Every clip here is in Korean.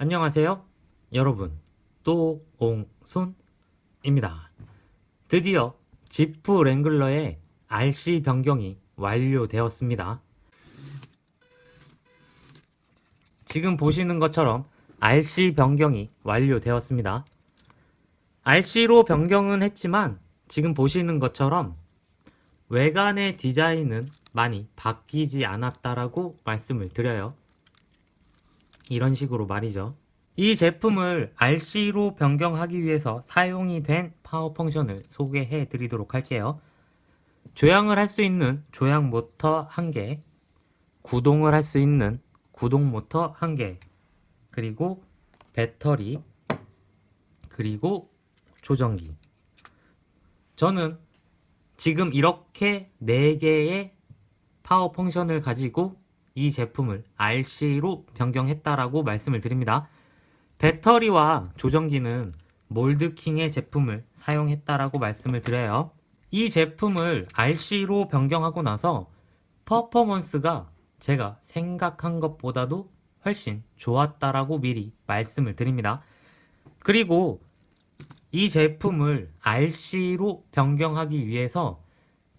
안녕하세요. 여러분, 또옹손입니다. 드디어 지프 랭글러의 RC 변경이 완료되었습니다. 지금 보시는 것처럼 RC 변경이 완료되었습니다. RC로 변경은 했지만 지금 보시는 것처럼 외관의 디자인은 많이 바뀌지 않았다라고 말씀을 드려요. 이런 식으로 말이죠. 이 제품을 RC로 변경하기 위해서 사용이 된 파워 펑션을 소개해 드리도록 할게요. 조향을 할 수 있는 조향 모터 1개, 구동을 할 수 있는 구동 모터 1개, 그리고 배터리, 그리고 조정기. 저는 지금 이렇게 4개의 파워 펑션을 가지고 이 제품을 RC로 변경했다라고 말씀을 드립니다. 배터리와 조정기는 몰드킹의 제품을 사용했다라고 말씀을 드려요. 이 제품을 RC로 변경하고 나서 퍼포먼스가 제가 생각한 것보다도 훨씬 좋았다라고 미리 말씀을 드립니다. 그리고 이 제품을 RC로 변경하기 위해서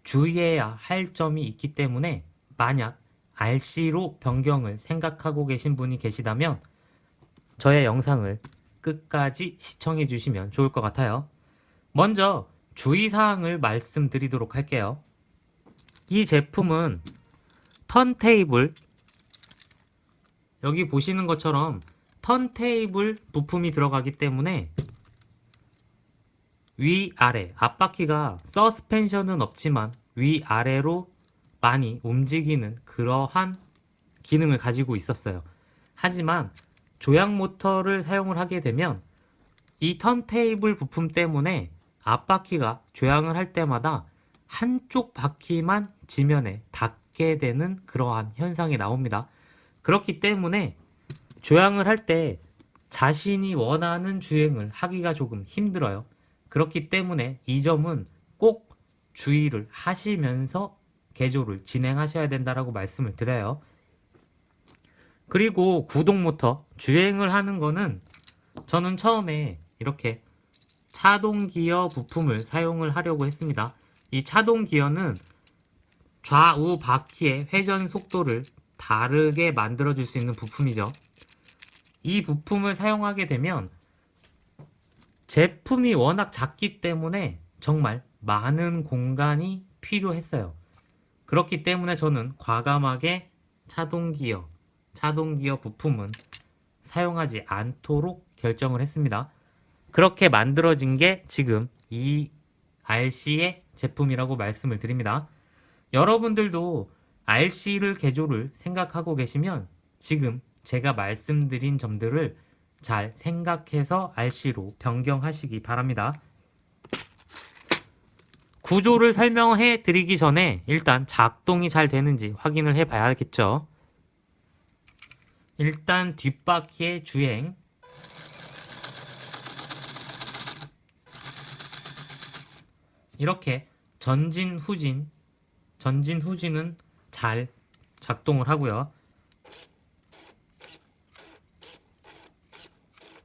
주의해야 할 점이 있기 때문에 만약 RC로 변경을 생각하고 계신 분이 계시다면 저의 영상을 끝까지 시청해 주시면 좋을 것 같아요. 먼저 주의사항을 말씀드리도록 할게요. 이 제품은 턴테이블 여기 보시는 것처럼 턴테이블 부품이 들어가기 때문에 위아래 앞바퀴가 서스펜션은 없지만 위아래로 많이 움직이는 그러한 기능을 가지고 있었어요. 하지만 조향 모터를 사용을 하게 되면 이 턴테이블 부품 때문에 앞바퀴가 조향을 할 때마다 한쪽 바퀴만 지면에 닿게 되는 그러한 현상이 나옵니다. 그렇기 때문에 조향을 할 때 자신이 원하는 주행을 하기가 조금 힘들어요. 그렇기 때문에 이 점은 꼭 주의를 하시면서 개조를 진행하셔야 된다라고 말씀을 드려요. 그리고 구동 모터 주행을 하는 거는 저는 처음에 이렇게 차동 기어 부품을 사용을 하려고 했습니다. 이 차동 기어는 좌우 바퀴의 회전 속도를 다르게 만들어 줄 수 있는 부품이죠. 이 부품을 사용하게 되면 제품이 워낙 작기 때문에 정말 많은 공간이 필요했어요. 그렇기 때문에 저는 과감하게 차동 기어, 차동 기어 부품은 사용하지 않도록 결정을 했습니다. 그렇게 만들어진 게 지금 이 RC의 제품이라고 말씀을 드립니다. 여러분들도 RC를 개조를 생각하고 계시면 지금 제가 말씀드린 점들을 잘 생각해서 RC로 변경하시기 바랍니다. 구조를 설명해 드리기 전에 일단 작동이 잘 되는지 확인을 해 봐야겠죠. 일단 뒷바퀴의 주행 이렇게 전진 후진 전진 후진은 잘 작동을 하고요.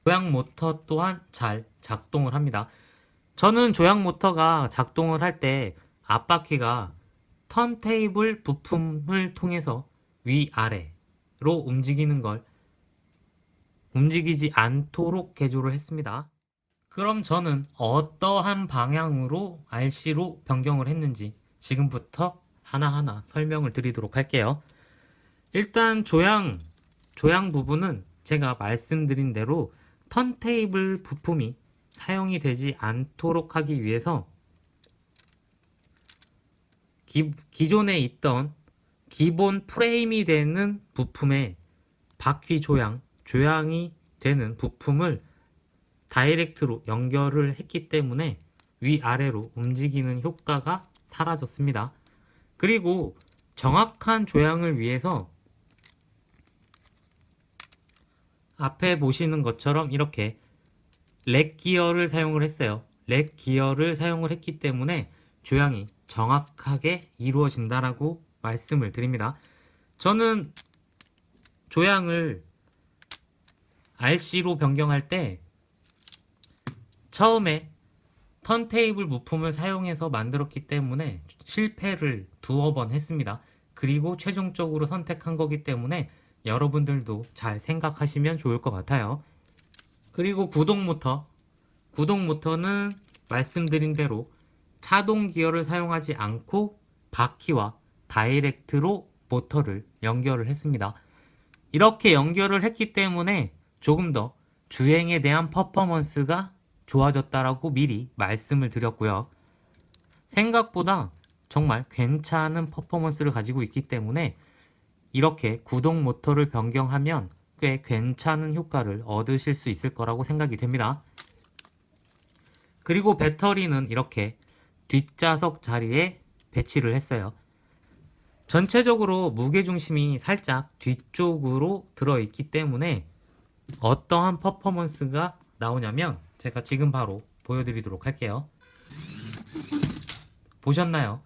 조향 모터 또한 잘 작동을 합니다. 저는 조향 모터가 작동을 할 때 앞바퀴가 턴테이블 부품을 통해서 위아래로 움직이는 걸 움직이지 않도록 개조를 했습니다. 그럼 저는 어떠한 방향으로 RC로 변경을 했는지 지금부터 하나하나 설명을 드리도록 할게요. 일단 조향, 조향 부분은 제가 말씀드린 대로 턴테이블 부품이 사용이 되지 않도록 하기 위해서 기, 기존에 있던 기본 프레임이 되는 부품에 바퀴 조향, 조향이 되는 부품을 다이렉트로 연결을 했기 때문에 위아래로 움직이는 효과가 사라졌습니다. 그리고 정확한 조향을 위해서 앞에 보시는 것처럼 이렇게 렉 기어를 사용을 했어요. 렉 기어를 사용을 했기 때문에 조향이 정확하게 이루어진다라고 말씀을 드립니다. 저는 조향을 RC로 변경할 때 처음에 턴테이블 부품을 사용해서 만들었기 때문에 실패를 두어 번 했습니다. 그리고 최종적으로 선택한 거기 때문에 여러분들도 잘 생각하시면 좋을 것 같아요. 그리고 구동 모터. 구동 모터는 말씀드린 대로 차동 기어를 사용하지 않고 바퀴와 다이렉트로 모터를 연결을 했습니다. 이렇게 연결을 했기 때문에 조금 더 주행에 대한 퍼포먼스가 좋아졌다라고 미리 말씀을 드렸고요. 생각보다 정말 괜찮은 퍼포먼스를 가지고 있기 때문에 이렇게 구동 모터를 변경하면 꽤 괜찮은 효과를 얻으실 수 있을 거라고 생각이 됩니다. 그리고 배터리는 이렇게 뒷좌석 자리에 배치를 했어요. 전체적으로 무게중심이 살짝 뒤쪽으로 들어있기 때문에 어떠한 퍼포먼스가 나오냐면 제가 지금 바로 보여드리도록 할게요. 보셨나요?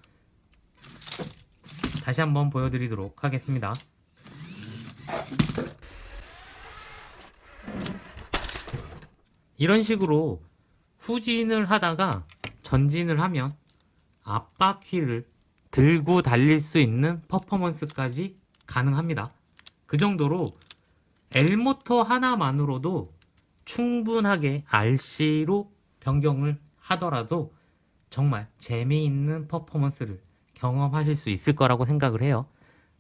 다시 한번 보여드리도록 하겠습니다. 이런 식으로 후진을 하다가 전진을 하면 앞바퀴를 들고 달릴 수 있는 퍼포먼스까지 가능합니다. 그 정도로 L모터 하나만으로도 충분하게 RC로 변경을 하더라도 정말 재미있는 퍼포먼스를 경험하실 수 있을 거라고 생각을 해요.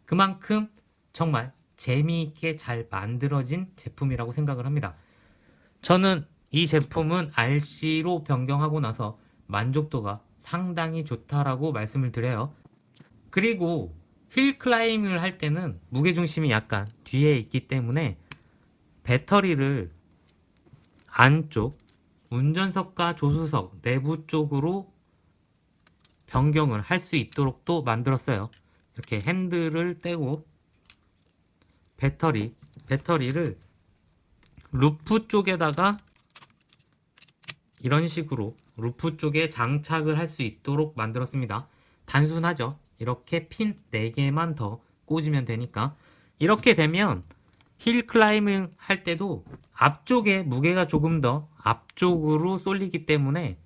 그만큼 정말 재미있게 잘 만들어진 제품이라고 생각을 합니다. 저는 이 제품은 RC로 변경하고 나서 만족도가 상당히 좋다라고 말씀을 드려요. 그리고 힐 클라이밍을 할 때는 무게 중심이 약간 뒤에 있기 때문에 배터리를 안쪽 운전석과 조수석 내부 쪽으로 변경을 할 수 있도록 또 만들었어요. 이렇게 핸들을 떼고 배터리 배터리를 루프 쪽에다가 이런 식으로 루프 쪽에 장착을 할 수 있도록 만들었습니다. 단순하죠. 이렇게 핀 4개만 더 꽂으면 되니까 이렇게 되면 힐 클라이밍 할 때도 앞쪽에 무게가 조금 더 앞쪽으로 쏠리기 때문에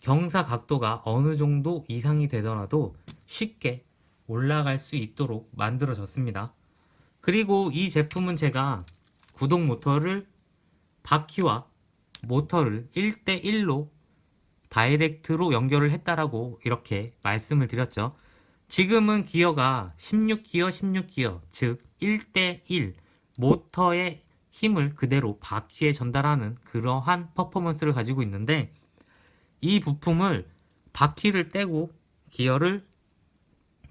경사 각도가 어느 정도 이상이 되더라도 쉽게 올라갈 수 있도록 만들어졌습니다. 그리고 이 제품은 제가 구동 모터를 바퀴와 모터를 1대1로 다이렉트로 연결을 했다라고 이렇게 말씀을 드렸죠. 지금은 기어가 16기어, 16기어, 즉 1대1 모터의 힘을 그대로 바퀴에 전달하는 그러한 퍼포먼스를 가지고 있는데 이 부품을 바퀴를 떼고 기어를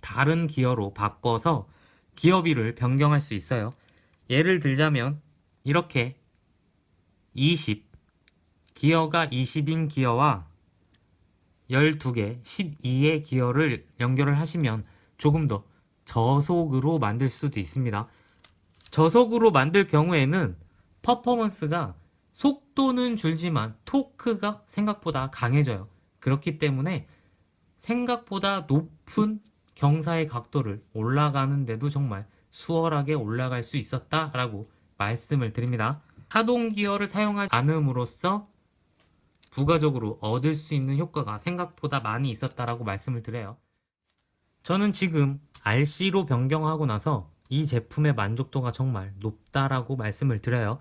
다른 기어로 바꿔서 기어비를 변경할 수 있어요. 예를 들자면 이렇게 20 기어가 20인 기어와 12개 12의 기어를 연결을 하시면 조금 더 저속으로 만들 수도 있습니다. 저속으로 만들 경우에는 퍼포먼스가 속도는 줄지만 토크가 생각보다 강해져요. 그렇기 때문에 생각보다 높은 경사의 각도를 올라가는데도 정말 수월하게 올라갈 수 있었다라고 말씀을 드립니다. 하동 기어를 사용하지 않음으로써 부가적으로 얻을 수 있는 효과가 생각보다 많이 있었다라고 말씀을 드려요. 저는 지금 RC로 변경하고 나서 이 제품의 만족도가 정말 높다라고 말씀을 드려요.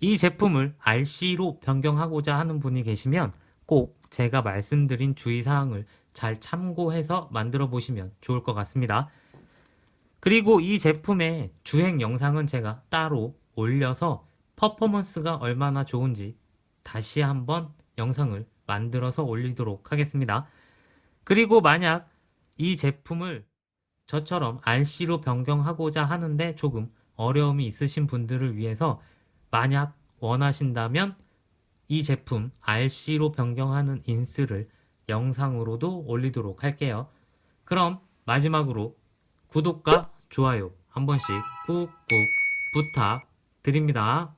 이 제품을 RC로 변경하고자 하는 분이 계시면 꼭 제가 말씀드린 주의사항을 잘 참고해서 만들어 보시면 좋을 것 같습니다. 그리고 이 제품의 주행 영상은 제가 따로 올려서 퍼포먼스가 얼마나 좋은지 다시 한번 영상을 만들어서 올리도록 하겠습니다. 그리고 만약 이 제품을 저처럼 RC로 변경하고자 하는데 조금 어려움이 있으신 분들을 위해서 만약 원하신다면 이 제품 RC로 변경하는 인스를 영상으로도 올리도록 할게요. 그럼 마지막으로 구독과 좋아요 한 번씩 꾹꾹 부탁드립니다.